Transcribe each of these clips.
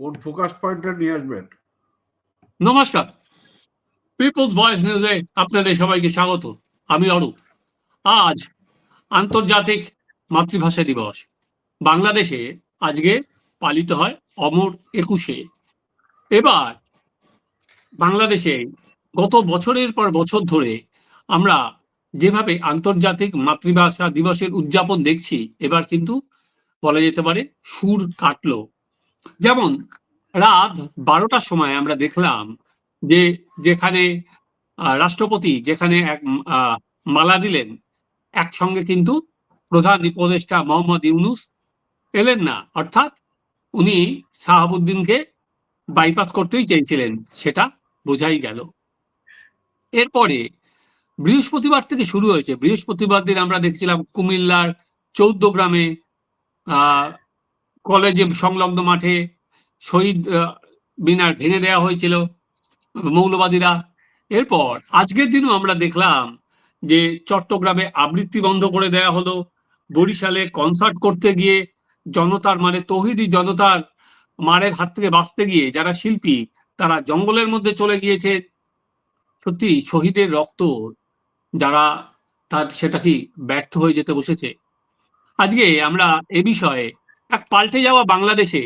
কোন ফোকাস পয়েন্টটা নিয়ে আসবেন? নমস্কার। পিপলস ভয়েস নিউজে আপনাদের সবাইকে স্বাগত। আমি অরূপ। আজ আন্তর্জাতিক মাতৃভাষা দিবস। বাংলাদেশে আজকে পালিত হয় অমর একুশে। এবার বাংলাদেশে গত বছরের পর বছর ধরে আমরা যেভাবে আন্তর্জাতিক মাতৃভাষা দিবসের উদযাপন দেখছি, এবার কিন্তু বলা যেতে পারে সুর কাটলো। যেমন রাত বারোটার সময় আমরা দেখলাম যে যেখানে রাষ্ট্রপতি যেখানে এক মালা দিলেন, একসঙ্গে কিন্তু প্রধান উপদেষ্টা মোহাম্মদ ইউনুস এলেন না। অর্থাৎ উনি সাহাবুদ্দিনকে বাইপাস করতেই চেয়েছিলেন, সেটা বোঝাই গেল। এরপরে বৃহস্পতিবার থেকে শুরু হয়েছে। বৃহস্পতিবার দিন আমরা দেখছিলাম কুমিল্লার চৌদ্দ গ্রামে কলেজে সংলগ্ন মাঠে শহীদ মিনার ভেঙে দেওয়া হয়েছিল মৌলবাদীরা। এরপর আজকের দিনও আমরা দেখলাম যে চট্টগ্রামে আবৃত্তি বন্ধ করে দেওয়া হলো। বরিশালে কনসার্ট করতে গিয়ে জনতার মানে তহিদি জনতার মারের হাত থেকে বাঁচতে গিয়ে যারা শিল্পী, তারা জঙ্গলের মধ্যে চলে গিয়েছে। সত্যি শহীদের রক্ত যারা, তার সেটা কি ব্যর্থ হয়ে যেতে বসেছে? আজকে আমরা এ বিষয়ে এক পাল্টে যাওয়া বাংলাদেশে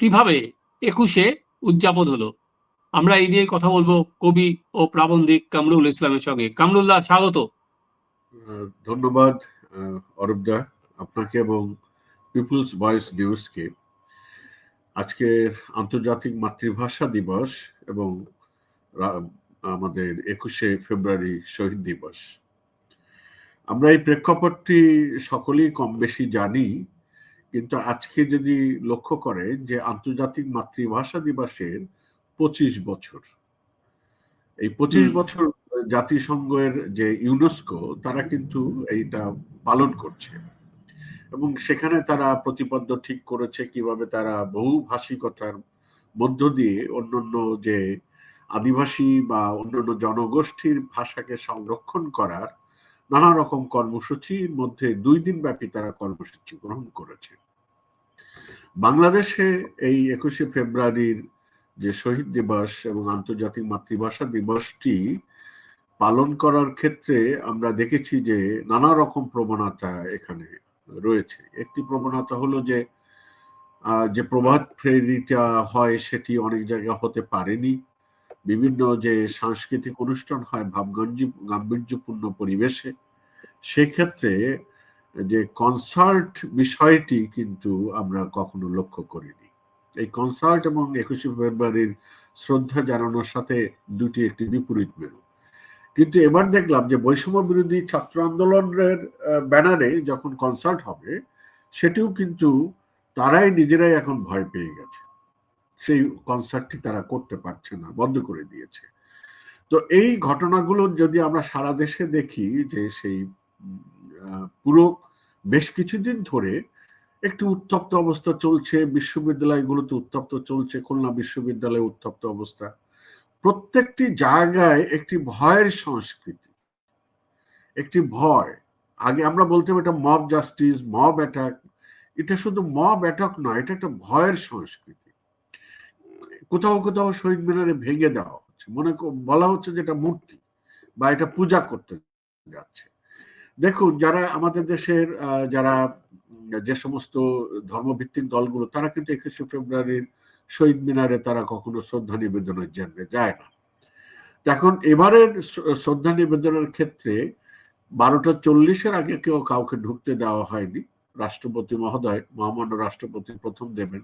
কীভাবে একুশে উদযাপন হলো? আমরা এই নিয়ে কথা বলব কবি ও প্রাবন্ধিক কামরুল ইসলামের সঙ্গে। কামরুল্লাহ স্বাগত। ধন্যবাদ অরূপদা, আপনাকে এবং পিপলস ভয়েস নিউজকে। আজকের আন্তর্জাতিক মাতৃভাষা দিবস এবং আমাদের একুশে ফেব্রুয়ারি শহীদ দিবস। আমরা এই প্রেক্ষাপটটি সকলেই কম বেশি জানি কিন্তু আজকে যদি লক্ষ্য করে যে আন্তর্জাতিক মাতৃভাষা দিবসের পঁচিশ বছর এই পঁচিশ বছর জাতিসংঘের যে ইউনেস্কো তারা কিন্তু এইটা পালন করছে। এবং সেখানে তারা প্রতিপাদ্য ঠিক করেছে কীভাবে তারা বহু ভাষিকতার মধ্য দিয়ে অন্যান্য যে আদিবাসী বা অন্যান্য জনগোষ্ঠীর ভাষাকে সংরক্ষণ করার নানা রকম কর্মসূচির মধ্যে দুই দিন ব্যাপী তারা কর্মসূচি গ্রহণ করেছে। বাংলাদেশে এই একুশে ফেব্রুয়ারির যে শহীদ দিবস এবং আন্তর্জাতিক মাতৃভাষা দিবসটি পালন করার ক্ষেত্রে আমরা দেখেছি যে নানা রকম প্রবণতা এখানে রয়েছে। একটি প্রবণতা হলো যে যে প্রভাত ফেরিটা হয় সেটি অনেক জায়গা হতে পারেনি। বিভিন্ন যে সাংস্কৃতিক অনুষ্ঠান হয় ভাবগঞ্জি, গাম্ভীর্যপূর্ণ পরিবেশে, সেক্ষেত্রে যে কনসার্ট বিষয়টি কিন্তু আমরা কখনো লক্ষ্য করিনি। এই কনসার্ট এবং একুশে ফেব্রুয়ারির শ্রদ্ধা জানানোর সাথে দুটি একটি বিপরীত মেরু। কিন্তু এবার দেখলাম যে বৈষম্য বিরোধী ছাত্র আন্দোলনের ব্যানারে যখন কনসার্ট হবে, সেটিও কিন্তু তারাই নিজেরাই এখন ভয় পেয়ে গেছে। সেই কনসার্টটি তারা করতে পারছে না, বন্ধ করে দিয়েছে। তো এই ঘটনাগুলো যদি আমরা সারা দেশে দেখি যে সেই পুরো বেশ কিছুদিন ধরে একটু উত্তপ্ত অবস্থা চলছে, বিশ্ববিদ্যালয়গুলোতে উত্তপ্ত চলছে, খুলনা বিশ্ববিদ্যালয়ে উত্তপ্ত অবস্থা। প্রত্যেকটি জায়গায় একটি ভয়ের সংস্কৃতি, একটি ভয়। আগে আমরা বলতাম এটা মব জাস্টিস মব অ্যাটাক এটা শুধু মব অ্যাটাক নয়, এটা একটা ভয়ের সংস্কৃতি। কোথাও কোথাও শহীদ মিনারে ভেঙে দেওয়া হচ্ছে। মনে বলা হচ্ছে যে এটা মূর্তি বা এটা পূজা করতে যাচ্ছে। দেখুন, যারা আমাদের দেশের যারা যে সমস্ত ধর্মভিত্তিক দলগুলো, তারা কিন্তু একুশে ফেব্রুয়ারির শহীদ মিনারে তারা কখনো শ্রদ্ধা নিবেদনের জন্য যায় না। এখন এবারের শ্রদ্ধা নিবেদনের ক্ষেত্রে বারোটা চল্লিশের আগে কেউ কাউকে ঢুকতে দেওয়া হয়নি। রাষ্ট্রপতি মহোদয়, মহামান্য রাষ্ট্রপতি প্রথম দেবেন।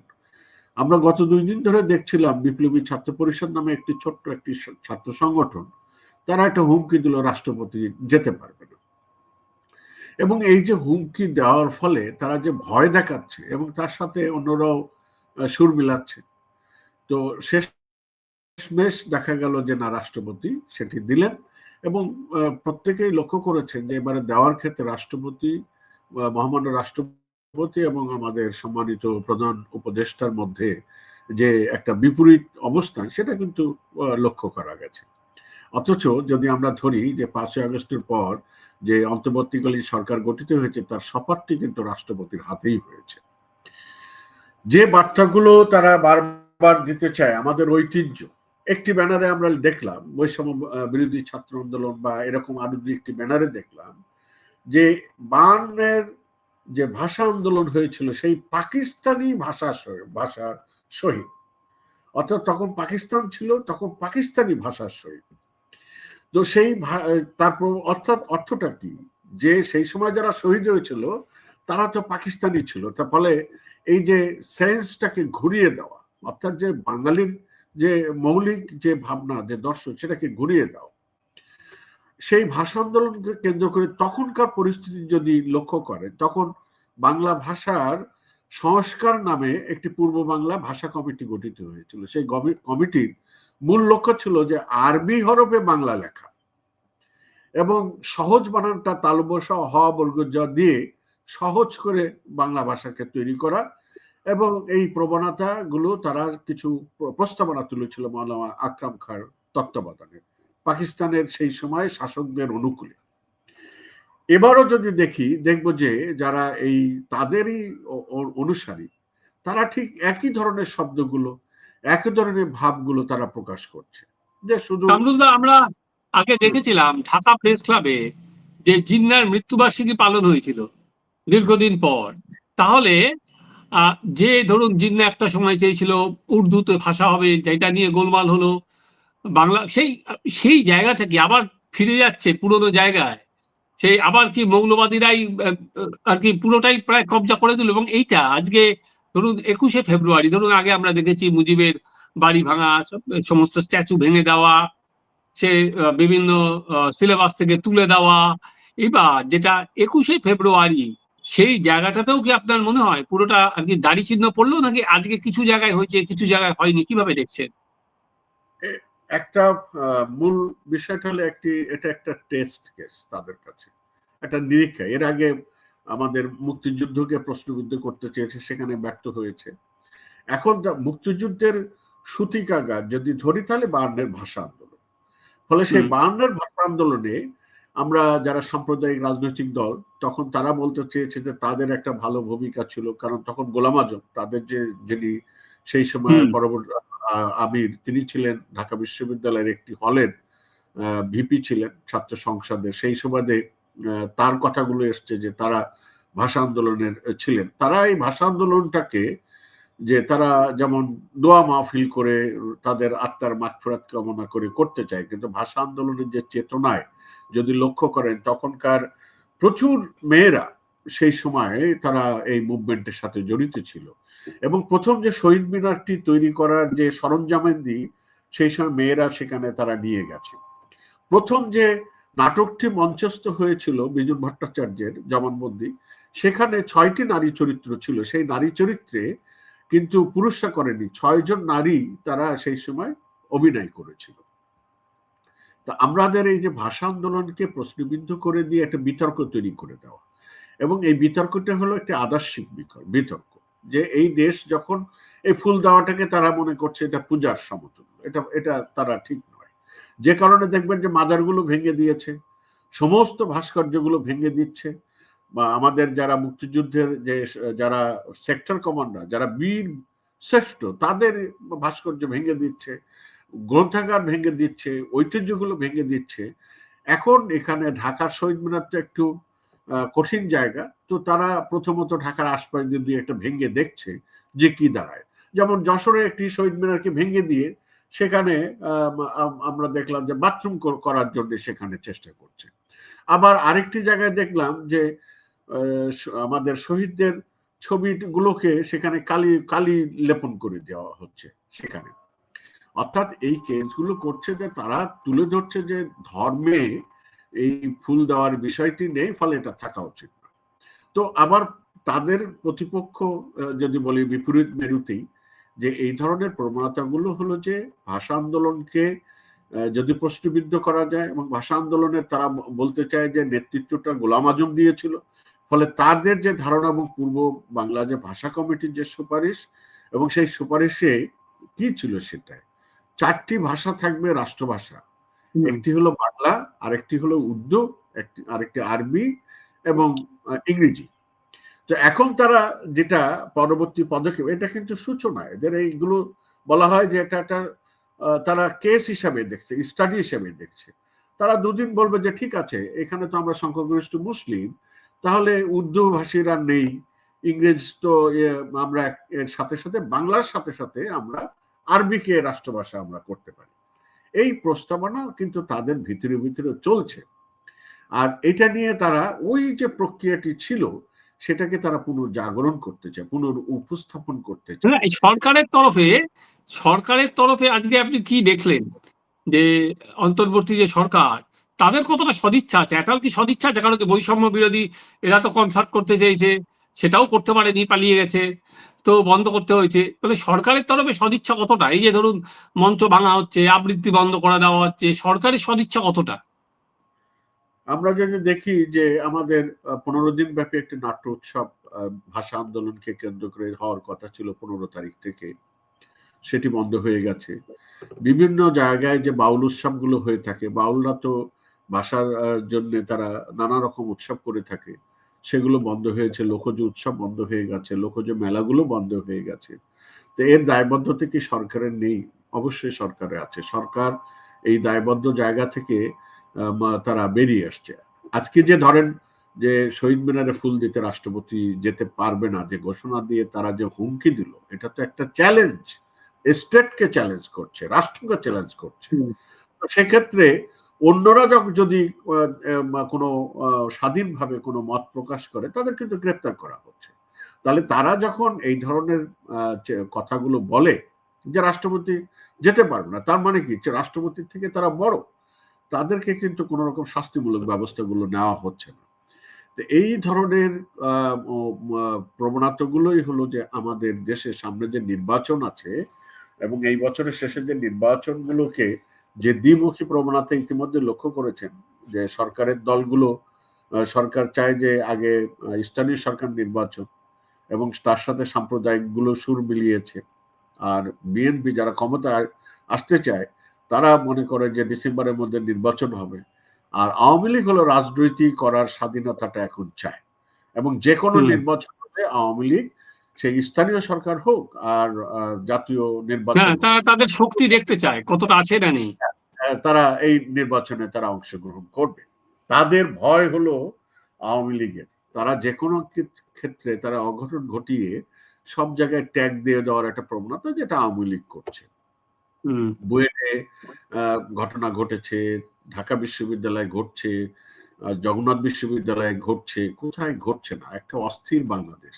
আমরা গত দুই দিন ধরে দেখছিলাম বিপ্লবী ছাত্র পরিষদ নামে একটি ছোট্ট একটি ছাত্র সংগঠন, তারা একটা হুমকি দিল রাষ্ট্রপতি যেতে পারবে না। এবং এই যে হুমকি দেওয়ার ফলে তারা যে ভয় দেখাচ্ছে এবং তার সাথে অন্যরাও সুর মিলাচ্ছে। তো শেষ দেখা গেল যে না, রাষ্ট্রপতি সেটি দিলেন এবং প্রত্যেকেই লক্ষ্য করেছেন যে এবারে দেওয়ার ক্ষেত্রে রাষ্ট্রপতি মহামান্য রাষ্ট্রপতি এবং আমাদের সম্মানিত প্রধান উপদেষ্টার মধ্যে যে একটা বিপরীত অবস্থান, সেটা কিন্তু লক্ষ্য করা গেছে। অথচ যদি আমরা ধরি যে পাঁচই আগস্টের পর যে অন্তর্বর্তীকালীন সরকার গঠিত হয়েছে, তার সপাটটি কিন্তু রাষ্ট্রপতির হাতেই হয়েছে। যে বার্তাগুলো তারা বারবার দিতে চায়, আমাদের ঐতিহ্য, একটি ব্যানারে আমরা দেখলাম, বৈষম্য বিরোধী ছাত্র আন্দোলন বা এরকম আরও দুই একটি ব্যানারে দেখলাম, যে বানের যে ভাষা আন্দোলন হয়েছিল, সেই পাকিস্তানি ভাষা ভাষার শহীদ অর্থাৎ তখন পাকিস্তান ছিল, তখন পাকিস্তানি ভাষার শহীদ তো সেই তারপর অর্থাৎ অর্থটা কি? যে সেই সময় যারা শহীদ হয়েছিল, তারা তো পাকিস্তানি ছিল। তার ফলে এই যে সেন্সটাকে ঘুরিয়ে দেওয়া, অর্থাৎ যে বাঙালির যে মৌলিক যে ভাবনা, যে দর্শন, সেটাকে ঘুরিয়ে দাও সেই ভাষা আন্দোলনকে কেন্দ্র করে তখনকার পরিস্থিতি যদি লক্ষ্য করে, তখন বাংলা ভাষার সংস্কার নামে একটি পূর্ব বাংলা ভাষা কমিটি গঠিত হয়েছিল। সেই কমিটির মূল লক্ষ্য ছিল যে আরবি হরফে বাংলা লেখা। এবং সহজ বানানটা তালবসা, হ বর্গ জ দিয়ে সহজ করে বাংলা ভাষাকে তৈরি করা এবং এই প্রবণতা গুলো তারা কিছু প্রস্তাবনা তুলেছিল মৌলানা আকরাম খার তত্ত্বাবধানে পাকিস্তানের সেই সময় শাসকদের অনুকূলে। এবারও যদি দেখি, দেখব যে যারা এই তাদেরই অনুসারী, তারা ঠিক একই ধরনের শব্দগুলো একই ধরনের ভাবগুলো তারা প্রকাশ করছে। যে শুধু আমরা আগে দেখেছিলাম ঢাকা প্রেস ক্লাবে যে জিন্নার মৃত্যুবার্ষিকী পালন হয়েছিল দীর্ঘদিন পর। তাহলে যে ধরুন জিন্না একটা সময় চেয়েছিল, উর্দুতে ভাষা হবে, যেটা নিয়ে গোলমাল হলো, বাংলা, সেই সেই জায়গাটা কি আবার ফিরে যাচ্ছে পুরোনো জায়গায়? সেই আবার কি মৌলবাদীরাই আর কি পুরোটাই প্রায় কবজা করে দিল এবং এইটা আজকে ধরুন একুশে ফেব্রুয়ারি, ধরুন আগে আমরা দেখেছি মুজিবের বাড়ি ভাঙা সমস্ত স্ট্যাচু ভেঙে দেওয়া, সে বিভিন্ন সিলেবাস থেকে তুলে দেওয়া। এবার যেটা একুশে ফেব্রুয়ারি, সেই জায়গাটাতেও কি আপনার মনে হয় পুরোটা আর কি দাড়ি চিহ্ন পড়ল নাকি আজকে কিছু জায়গায় হয়েছে, কিছু জায়গায় হয়নি? কীভাবে দেখছেন? একটা মূল বিষয়টা হলো একটি, এটা একটা টেস্ট কেস তাদের কাছে। একটা নিরীক্ষা। এর আগে আমাদের মুক্তিযুদ্ধকে প্রশ্নবিদ্ধ করতে চেয়েছে সেখানে ব্যর্থ হয়েছে এখন মুক্তিযুদ্ধের সুতিকাগার যদি ধরি তাহলে বায়ান্নের ভাষা আন্দোলন ফলে সেই। বায়ান্নের ভাষা আন্দোলনে আমরা যারা সাম্প্রদায়িক রাজনৈতিক দল তখন তারা বলতে চেয়েছে যে তাদের একটা ভালো ভূমিকা ছিল কারণ তখন গোলাম আজম তাদের যে যিনি সেই সময়। পরবর্তী আমির তিনি ছিলেন ঢাকা বিশ্ববিদ্যালয়ের একটি হলের ভিপি ছিলেন ছাত্র সংসদে সেই সুবাদে আহ, তার কথাগুলো এসছে যে তারা ভাষা আন্দোলনের ছিলেন। তারা এই ভাষা আন্দোলনটাকে যে তারা যেমন দোয়া মাহফিল করে, তাদের আত্মার মাগফিরাত কামনা করে করতে চায়, কিন্তু ভাষা আন্দোলনের যে চেতনায় যদি লক্ষ্য করেন, তখনকার প্রচুর মেয়েরা সেই সময়ে তারা এই মুভমেন্টের সাথে জড়িত ছিল। এবং প্রথম যে শহীদ মিনারটি তৈরি করার যে সরঞ্জামের সরঞ্জামেন্দি সেই সময় মেয়েরা সেখানে তারা নিয়ে গেছে। প্রথম যে নাটকটি মঞ্চস্থ হয়েছিল বিজুন ভট্টাচার্যের জবানবন্দি সেখানে ছয়টি নারী চরিত্র ছিল। সেই নারী চরিত্রে কিন্তু পুরুষরা করেনি। ছয়জন নারী তারা সেই সময় অভিনয় করেছিল। তা আমাদের এই যে ভাষা আন্দোলনকে প্রশ্নবিদ্ধ করে দিয়ে একটা বিতর্ক তৈরি করে দেওয়া। এবং এই বিতর্কটা হলো একটা আদর্শিক বিতর্ক। যে এই দেশ যখন এই ফুল দেওয়াটাকে তারা মনে করছে এটা পূজার সমতুল্য। এটা এটা তারা ঠিক নয়। যে কারণে দেখবেন যে মাজারগুলো ভেঙে দিয়েছে, সমস্ত ভাস্কর্যগুলো ভেঙে দিচ্ছে, বা আমাদের যারা মুক্তিযুদ্ধের যে যারা সেক্টর কমান্ডার যারা বীর শ্রেষ্ঠ, তাদের ভাস্কর্য ভেঙে দিচ্ছে, গ্রন্থাগার ভেঙে দিচ্ছে, ঐতিহ্যগুলো ভেঙে দিচ্ছে। এখন এখানে ঢাকার শহীদ মিনার তো একটু কঠিন জায়গা, তো তারা প্রথমত ঢাকার আশপাশ দিয়ে একটা ভেঙে দেখছে যে কি দাঁড়ায়। যেমন যশোরে একটি শহীদ মিনারকে ভেঙে দিয়ে সেখানে আম, আম- আমরা দেখলাম যে বাথরুম করার জন্য সেখানে চেষ্টা করছে। আবার আরেকটি জায়গায় দেখলাম যে আমাদের শহীদদের ছবিগুলোকে সেখানে কালি কালি লেপন করে দেওয়া হচ্ছে সেখানে। অর্থাৎ এই কেসগুলো করছে যে তারা তুলে ধরছে যে ধর্মে এই ফুল দেওয়ার বিষয়টি নেই ফলে এটা থাকা উচিত তো আবার তাদের প্রতিপক্ষ যদি বলি বিপরীত মেরুতেই যে এই ধরনের প্রবণতাগুলো হলো যে ভাষা আন্দোলনকে যদি প্রশ্নবিদ্ধ করা যায় এবং ভাষা আন্দোলনে তারা বলতে চায় যে নেতৃত্বটা গোলাম আজম দিয়েছিল ফলে তাদের যে ধারণা এবং পূর্ব বাংলা যে ভাষা কমিটির যে সুপারিশ এবং সেই সুপারিশে কি ছিল সেটাই? চারটি ভাষা থাকবে রাষ্ট্রভাষা। একটি হলো বাংলা আরেকটি হলো উর্দু একটি আরেকটি আরবি এবং ইংরেজি। তো এখন তারা যেটা পরবর্তী পদক্ষেপ, এটা কিন্তু সূচনা। এদের এইগুলো বলা হয় যে এটা একটা তারা কেস হিসাবে দেখছে স্টাডি হিসাবে দেখছে। তারা দুদিন বলবে যে, ঠিক আছে, এখানে তো আমরা সংখ্যাগরিষ্ঠ মুসলিম, তাহলে উর্দু ভাষীরা নেই, ইংরেজ তো আমরা এর সাথে সাথে, বাংলার সাথে সাথে আমরা আরবিকে রাষ্ট্রভাষা আমরা করতে পারি। এই প্রস্তাবনা কিন্তু তাদের ভিতরে ভিতরে চলছে। আর এটা নিয়ে তারা ওই যে প্রক্রিয়াটি ছিল সেটাকে তারা পুনর্জাগরণ করতে চায় পুনর উপস্থাপন করতে চায়। সরকারের তরফে সরকারের তরফে আজকে আপনি কি দেখলেন? যে অন্তর্বর্তী যে সরকার, তাদের কতটা সদিচ্ছা আছে? একাল কি সদিচ্ছা আছে? কারণ বৈষম্য বিরোধী, এরা তো কনসার্ট করতে চেয়েছে সেটাও করতে পারেনি, পালিয়ে গেছে, তো বন্ধ করতে হয়েছে। তাহলে সরকারের তরফে সদিচ্ছা কতটা? এই যে ধরুন, মঞ্চ ভাঙা হচ্ছে, আবৃত্তি বন্ধ করা দেওয়া হচ্ছে, সরকারের সদিচ্ছা কতটা? আমরা যদি দেখি যে আমাদের পনেরো দিন ব্যাপী একটি নাট্য উৎসব ভাষা আন্দোলনকে কেন্দ্র করে হওয়ার কথা ছিল পনেরো তারিখ থেকে, সেটি বন্ধ হয়ে গেছে। বিভিন্ন জায়গায় যে বাউল উৎসবগুলো হয়ে থাকে, বাউলরা তো ভাষার জন্য তারা নানা রকম উৎসব করে থাকে, সেগুলো বন্ধ হয়েছে, লোকজ উৎসব বন্ধ হয়ে গেছে, লোকজ মেলাগুলো বন্ধ হয়ে গেছে। তো এর দায়বদ্ধতা কি সরকারের নেই? অবশ্যই সরকারে আছে। সরকার এই দায়বদ্ধ জায়গা থেকে তারা বেরিয়ে আসছে। আজকে যে ধরেন যে শহীদ মিনারে ফুল দিতে রাষ্ট্রপতি যেতে পারবে না যে ঘোষণা দিয়ে তারা যে হুমকি দিল এটা তো একটা চ্যালেঞ্জ স্টেটকে চ্যালেঞ্জ করছে রাষ্ট্রকে চ্যালেঞ্জ করছে। সেক্ষেত্রে অন্যরা যখন যদি কোনো স্বাধীনভাবে কোনো মত প্রকাশ করে তাদের কিন্তু গ্রেপ্তার করা হচ্ছে। তাহলে তারা যখন এই ধরনের আহ, কথাগুলো বলে যে রাষ্ট্রপতি যেতে পারবে না তার মানে কি? রাষ্ট্রপতির থেকে তারা বড়। তাদেরকে কিন্তু কোন রকম শাস্তিমূলক ব্যবস্থাগুলো নেওয়া হচ্ছে না। তো এই ধরনের প্রবণতাগুলোই হলো যে আমাদের দেশের সামনে যে নির্বাচন আছে এবং এই বছরের শেষে যে নির্বাচনগুলোকে যে দ্বিমুখী প্রবণতা ইতিমধ্যে লক্ষ্য করেছেন যে সরকারের দলগুলো সরকার চায় যে আগে স্থানীয় সরকার নির্বাচন এবং তার সাথে সাম্প্রদায়িকগুলো সুর মিলিয়েছে। আর বিএনপি যারা ক্ষমতায় আসতে চায় তারা মনে করে যে ডিসেম্বরের মধ্যে নির্বাচন হবে। আর আওয়ামী লীগ হলো রাজনীতি করার স্বাধীনতাটা এখন চায়। এবং যে কোনো নির্বাচন হলে আওয়ামী লীগ সেই স্থানীয় সরকার হোক আর জাতীয় নির্বাচন হ্যাঁ তারা তাদের শক্তি দেখতে চায় কতটা আছে না নেই। তারা এই নির্বাচনে তারা অংশগ্রহণ করবে। তাদের ভয় হলো আওয়ামী লীগের। তারা যে কোনো ক্ষেত্রে তারা অঘটন ঘটিয়ে সব জায়গায় ট্যাগ দিয়ে দেওয়ার একটা প্রবণতা যেটা আওয়ামী লীগ করছে। বুয়েটে ঘটনা ঘটেছে, ঢাকা বিশ্ববিদ্যালয়ে ঘটছে জগন্নাথ বিশ্ববিদ্যালয়ে ঘটছে, কোথায় ঘটছে না? একটা অস্থির বাংলাদেশ।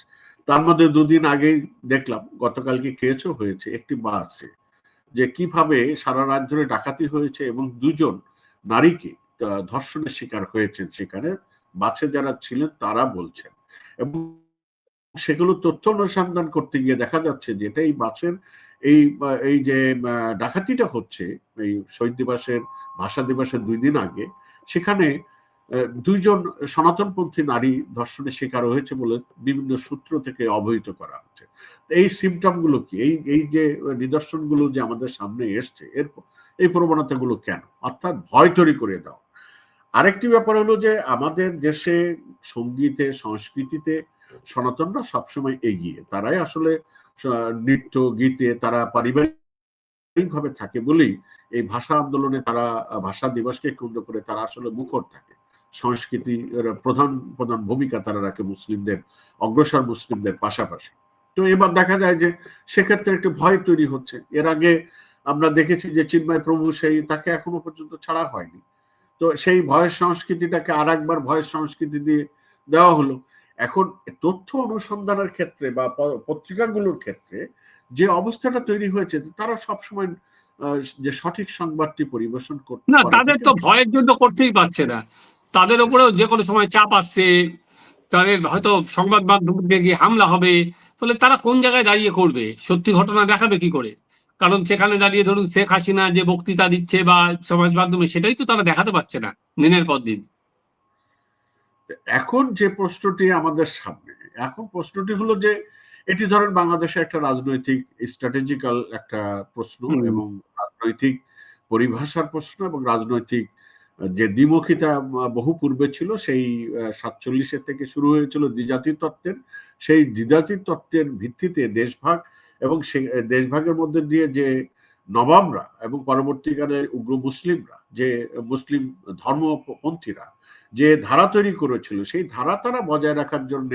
তার মধ্যে দুদিন আগেই দেখলাম, গতকালকে কেসও হয়েছে একটি বাসে, যে কীভাবে সারা রাত ধরে ডাকাতি হয়েছে এবং দুজন নারীকে ধর্ষণের শিকার হয়েছেন সেখানে, বাসে যারা ছিলেন তারা বলছেন। এবং সেগুলো তথ্য অনুসন্ধান করতে গিয়ে দেখা যাচ্ছে যে এটা এই বাসের এই এই যে ডাকাতিটা হচ্ছে, এই শহীদ দিবসের, ভাষা দিবসের দুই দিন আগে, সেখানে দুইজন সনাতনপন্থী নারী ধর্ষণের শিকার হয়েছে বলে বিভিন্ন সূত্র থেকে অবহিত করা হচ্ছে। এই সিমটমগুলো কি? এই এই যে নিদর্শনগুলো যে আমাদের সামনে এসছে, এর এই প্রবণতাগুলো কেন? অর্থাৎ ভয় তৈরি করে দাও। আরেকটি ব্যাপার হলো যে আমাদের দেশে সঙ্গীতে, সংস্কৃতিতে সনাতনরা সবসময় এগিয়ে। তারাই আসলে নৃত্য, গীতে তারা পারিবারিক ভাবে থাকে বলেই এই ভাষা আন্দোলনে তারা, ভাষা দিবসকে কেন্দ্র করে তারা আসলে মুখর থাকে। সংস্কৃতি প্রধান প্রধান ভূমিকা তারা রাখে মুসলিমদের, অগ্রসর মুসলিমদের পাশাপাশি। তো এবার দেখা যায় যে সেক্ষেত্রে একটি ভয় তৈরি হচ্ছে। এর আগে আমরা দেখেছি যে চিন্ময় প্রভু সেই তাকে এখনও পর্যন্ত ছাড়া হয়নি। তো সেই ভয়ের সংস্কৃতিটাকে আর একবার ভয়ের সংস্কৃতি দিয়ে দেওয়া হলো। এখন তথ্য অনুসন্ধানের ক্ষেত্রে বা পত্রিকাগুলোর ক্ষেত্রে যে অবস্থাটা তৈরি হয়েছে তারা সবসময় যে সঠিক সংবাদটি পরিবেশন করতে না তাদের তো ভয়ের জন্য করতেই পারছে না। তাদের উপরেও যে কোনো সময় চাপ আসছে তাদের হয়তো সংবাদ মাধ্যমে গিয়ে হামলা হবে তাহলে তারা কোন জায়গায় দাঁড়িয়ে করবে? সত্যি ঘটনা দেখাবে কি করে? কারণ সেখানে দাঁড়িয়ে ধরুন শেখ হাসিনা যে বক্তৃতা দিচ্ছে বা সমাজ মাধ্যমে সেটাই তো তারা দেখাতে পারছে না দিনের পর দিন। এখন যে প্রশ্নটি আমাদের সামনে এখন প্রশ্নটি হলো যে এটি ধরেন বাংলাদেশে একটা রাজনৈতিক স্ট্র্যাটেজিক্যাল একটা প্রশ্ন এবং রাজনৈতিক পরিভাষার প্রশ্ন এবং রাজনৈতিক যে দ্বিমুখিতা বহু পূর্বে ছিল সেই সাতচল্লিশের থেকে শুরু হয়েছিল দ্বিজাতি তত্ত্বের। সেই দ্বিজাতি তত্ত্বের ভিত্তিতে দেশভাগ এবং সে দেশভাগের মধ্যে দিয়ে যে নবাবরা এবং পরবর্তীকালে উগ্র মুসলিমরা যে মুসলিম ধর্মপন্থীরা যে ধারা তৈরি করেছিল, সেই ধারা তারা বজায় রাখার জন্য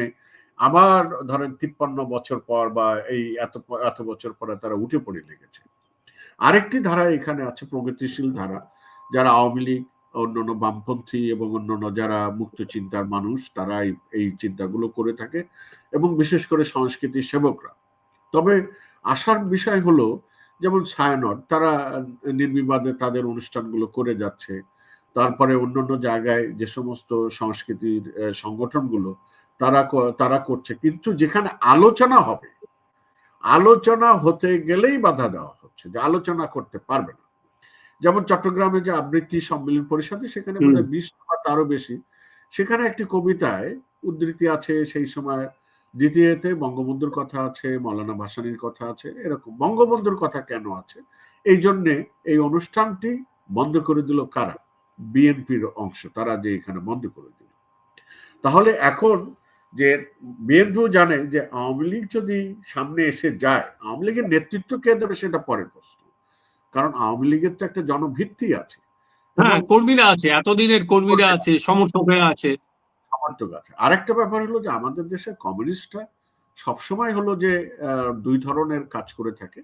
আবার ধরেন তিপ্পান্ন বছর পর বা এই এত এত বছর পরে তারা উঠে পড়ে লেগেছে। আরেকটি ধারা এখানে আছে, প্রগতিশীল ধারা, যারা আওয়ামী লীগ, অন্যান্য বামপন্থী এবং অন্যান্য যারা মুক্ত চিন্তার মানুষ, তারা এই চিন্তাগুলো করে থাকে এবং বিশেষ করে সংস্কৃতি সেবকরা। তবে আসার বিষয় হলো, যেমন ছায়ানট তারা নির্বিবাদে তাদের অনুষ্ঠানগুলো করে যাচ্ছে তারপরে অন্যান্য জায়গায় যে সমস্ত সংস্কৃতির সংগঠনগুলো তারা তারা করছে। কিন্তু যেখানে আলোচনা হবে আলোচনা হতে গেলেই বাধা দেওয়া হচ্ছে যে আলোচনা করতে পারবে না। যেমন চট্টগ্রামে যে আবৃত্তি সম্মেলন পরিষদে সেখানে বোধহয় বিশ বা তারও বেশি। সেখানে একটি কবিতায় উদ্ধৃতি আছে সেই সময় দ্বিতীয়তে বঙ্গবন্ধুর কথা আছে মৌলানা ভাসানির কথা আছে এরকম বঙ্গবন্ধুর কথা কেন আছে? এই জন্যে এই অনুষ্ঠানটি বন্ধ করে দিল কারা? বিএনপির অংশ তারা যে এখানে বন্ধ করে দিল। তাহলে এখন যে বিএনপিও জানে যে আওয়ামী লীগ যদি সামনে এসে যায় আওয়ামী লীগের নেতৃত্ব কে দেবে সেটা পরের প্রশ্ন। কারণ আওয়ামী লীগের তো একটা জনভিত্তি আছে। হ্যাঁ কর্মীরা আছে এতদিনের কর্মীরা আছে সমর্থকরা আছে। সমর্থক আছে। আরেকটা ব্যাপার হলো যে আমাদের দেশে কমিউনিস্টরা সবসময় হলো যে দুই ধরনের কাজ করে থাকে।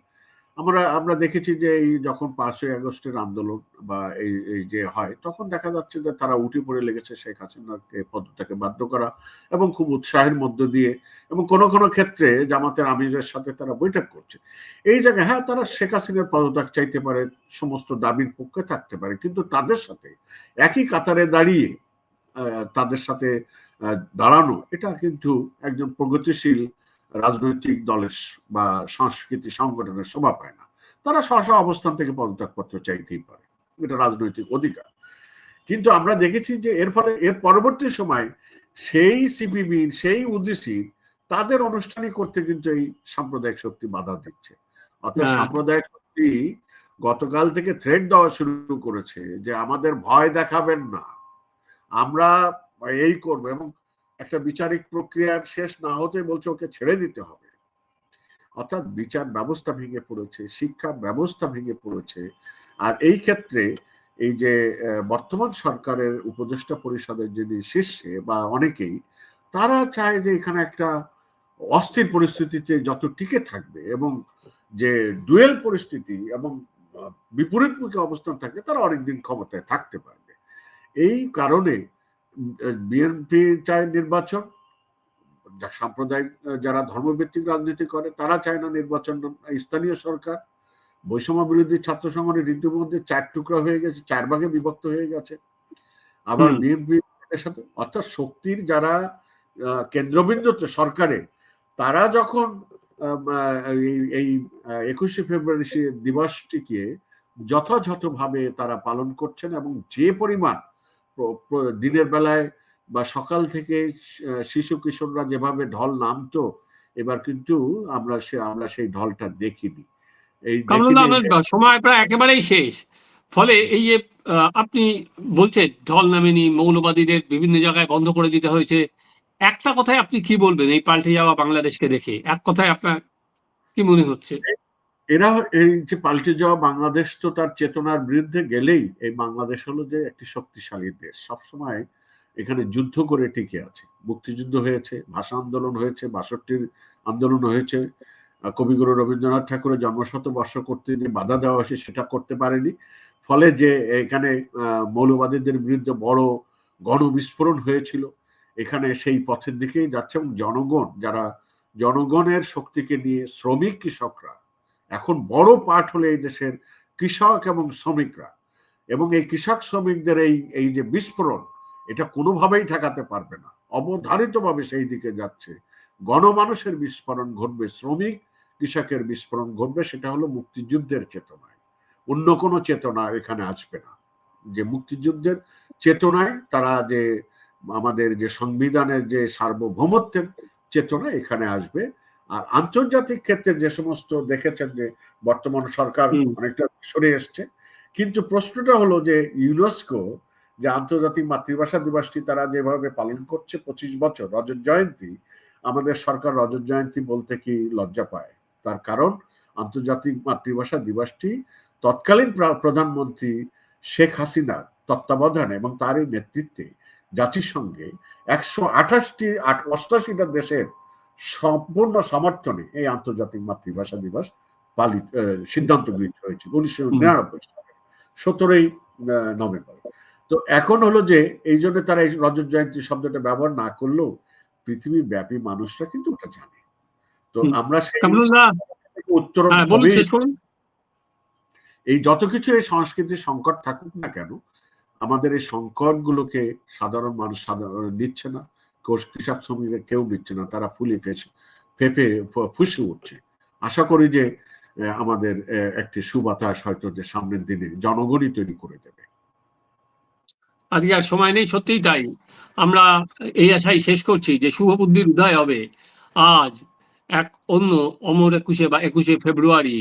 আমরা আমরা দেখেছি যে এই যখন পাঁচই আগস্টের আন্দোলন বা এই এই যে হয়, তখন দেখা যাচ্ছে যে তারা উঠে পড়ে লেগেছে শেখ হাসিনাকে পদত্যাগে বাধ্য করা এবং খুব উৎসাহের মধ্য দিয়ে এবং কোনো কোনো ক্ষেত্রে জামাতের আমিরের সাথে তারা বৈঠক করছে। এই জায়গায় হ্যাঁ তারা শেখ হাসিনার পদত্যাগ চাইতে পারে, সমস্ত দাবির পক্ষে থাকতে পারে, কিন্তু তাদের সাথে একই কাতারে দাঁড়িয়ে তাদের সাথে দাঁড়ানো, এটা কিন্তু একজন প্রগতিশীল রাজনৈতিক দলের বা সংস্কৃতি সংগঠনের শোভা পায় না। তারা স্ব অবস্থান থেকে পদত্যাগপত্র চাইতেই পারে। এটা রাজনৈতিক অধিকার। কিন্তু আমরা দেখেছি যে এর ফলে এর পরবর্তী সময় সেই সিপিবির সেই উদ্দেশ্যী তাদের অনুষ্ঠানই করতে কিন্তু এই সাম্প্রদায়িক শক্তি বাধা দিচ্ছে। অর্থাৎ সাম্প্রদায়িক শক্তি গতকাল থেকে থ্রেড দেওয়া শুরু করেছে যে আমাদের ভয় দেখাবেন না। আমরা এই করব এবং একটা বিচারিক প্রক্রিয়ার শেষ না হতে বলছে ওকে ছেড়ে দিতে হবে। অর্থাৎ বিচার ব্যবস্থা ভেঙে পড়েছে, শিক্ষা ব্যবস্থা ভেঙে পড়েছে। আর এই ক্ষেত্রে এই যে বর্তমান সরকারের উপদেষ্টা পরিষদের যিনি শীর্ষে বা অনেকেই, তারা চায় যে এখানে একটা অস্থির পরিস্থিতিতে যত টিকে থাকবে এবং যে ডুয়েল পরিস্থিতি এবং বিপরীতমুখী অবস্থান থাকবে তারা অনেকদিন ক্ষমতায় থাকতে পারবে। এই কারণে বিএনপি চায় নির্বাচন সাম্প্রদায়িক যারা ধর্মভিত্তিক রাজনীতি করে তারা চায় না নির্বাচন। স্থানীয় সরকার বৈষম্য বিরোধী ছাত্র সংগঠনের ইতিমধ্যে চার টুকরা হয়ে গেছে চার ভাগে বিভক্ত হয়ে গেছে। আবার বিএনপি সাথে অর্থাৎ শক্তির যারা কেন্দ্রবিন্দুতে সরকারে তারা যখন এই একুশে ফেব্রুয়ারি দিবসটিকে যথাযথভাবে তারা পালন করছেন এবং যে পরিমাণ দিনের বেলায় বা সকাল থেকে শিশু কিশোররা যেভাবে ঢল নামতো এবার কিন্তু আমরা সে আমরা সেই ঢলটা দেখিনি। এই সময় প্রায় একেবারেই শেষ। ফলে এই যে আপনি বলছেন ঢল নামেনি মৌলবাদীদের বিভিন্ন জায়গায় বন্ধ করে দিতে হয়েছে। একটা কথায় আপনি কি বলবেন এই পাল্টে যাওয়া বাংলাদেশকে দেখে? এক কথায় আপনার কি মনে হচ্ছে? এরা এই যে পাল্টে যাওয়া বাংলাদেশ তো তার চেতনার বিরুদ্ধে গেলেই এই বাংলাদেশ হলো যে একটি শক্তিশালী দেশ। সবসময় এখানে যুদ্ধ করে টিকে আছে। মুক্তিযুদ্ধ হয়েছে, ভাষা আন্দোলন হয়েছে, বাষট্টির আন্দোলন হয়েছে। কবিগুরু রবীন্দ্রনাথ ঠাকুরের জন্মশত বর্ষ করতে যে বাধা দেওয়া হয়েছে সেটা করতে পারেনি। ফলে যে এখানে মৌলবাদীদের বিরুদ্ধে বড় গণবিস্ফোরণ হয়েছিল। এখানে সেই পথের দিকেই যাচ্ছে এবং জনগণ, যারা জনগণের শক্তিকে নিয়ে শ্রমিক কৃষকরা এখন বড় পাঠ হলো এই দেশের কৃষক এবং শ্রমিকরা। এবং এই কৃষক শ্রমিকদের এই এই যে বিস্ফোরণ, এটা কোনোভাবেই ঠেকাতে পারবে না। অবধারিতভাবে সেই দিকে যাচ্ছে। গণমানুষের বিস্ফোরণ ঘটবে, শ্রমিক কৃষকের বিস্ফোরণ ঘটবে, সেটা হলো মুক্তিযুদ্ধের চেতনায়। অন্য কোনো চেতনা এখানে আসবে না। যে মুক্তিযুদ্ধের চেতনায় তারা যে, আমাদের যে সংবিধানের যে সার্বভৌমত্বের চেতনা এখানে আসবে। আর আন্তর্জাতিক ক্ষেত্রে যে সমস্ত দেখেছেন যে বর্তমান সরকার অনেকটা সরে এসছে কিন্তু প্রশ্নটা হলো যে ইউনেস্কো যে আন্তর্জাতিক মাতৃভাষা দিবসটি তারা যেভাবে পালন করছে পঁচিশ বছর রজত জয়ন্তী আমাদের সরকার রজত জয়ন্তী বলতে কি লজ্জা পায়? তার কারণ আন্তর্জাতিক মাতৃভাষা দিবসটি তৎকালীন প্রধানমন্ত্রী শেখ হাসিনার তত্ত্বাবধানে এবং তারই নেতৃত্বে জাতিসংঘে একশো আঠাশটি অষ্টাশিটা দেশের সম্পূর্ণ সমর্থনে এই আন্তর্জাতিক মাতৃভাষা দিবস পালিত সিদ্ধান্ত গৃহীত হয়েছিল উনিশশো নিরানব্বই সালে সতেরোই নভেম্বর। তো এখন হলো যে এই জন্য তারা এই রজত জয়ন্তী শব্দটা ব্যবহার না করলেও পৃথিবী ব্যাপী মানুষরা কিন্তু ওটা জানে। তো আমরা উত্তর হ্যাঁ এই যত কিছু এই সংস্কৃতির সংকট থাকুক না কেন আমাদের এই সংকট গুলোকে সাধারণ মানুষ সাধারণ নিচ্ছে না। কৃষক শ্রমিকরা কেউ দিচ্ছে না, তারা ফুলি ফেসে, ফেপে ফুসে উঠছে। আশা করি যে আমাদের একটি সুবাতাস হয়তো যে সামনের দিনে জনগণই তৈরি করে দেবে। আজকে আর সময় নেই, সত্যিই তাই। আমরা এই আশাই শেষ করছি যে শুভ বুদ্ধির উদয় হবে। আজ এক অন্য অমর একুশে বা একুশে ফেব্রুয়ারি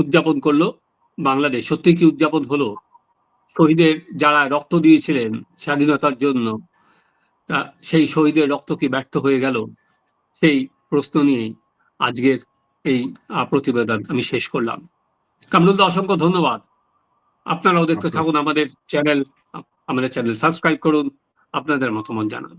উদযাপন করল বাংলাদেশ। সত্যি কি উদযাপন হলো? শহীদের যারা রক্ত দিয়েছিলেন স্বাধীনতার জন্য তা সেই শহীদের রক্ত কি ব্যর্থ হয়ে গেল? সেই প্রশ্ন নিয়েই আজকের এই প্রতিবেদন আমি শেষ করলাম। কামরুল অসংখ্য ধন্যবাদ। আপনারাও দেখতে থাকুন আমাদের চ্যানেল। আমাদের চ্যানেল সাবস্ক্রাইব করুন আপনাদের মতামত জানান।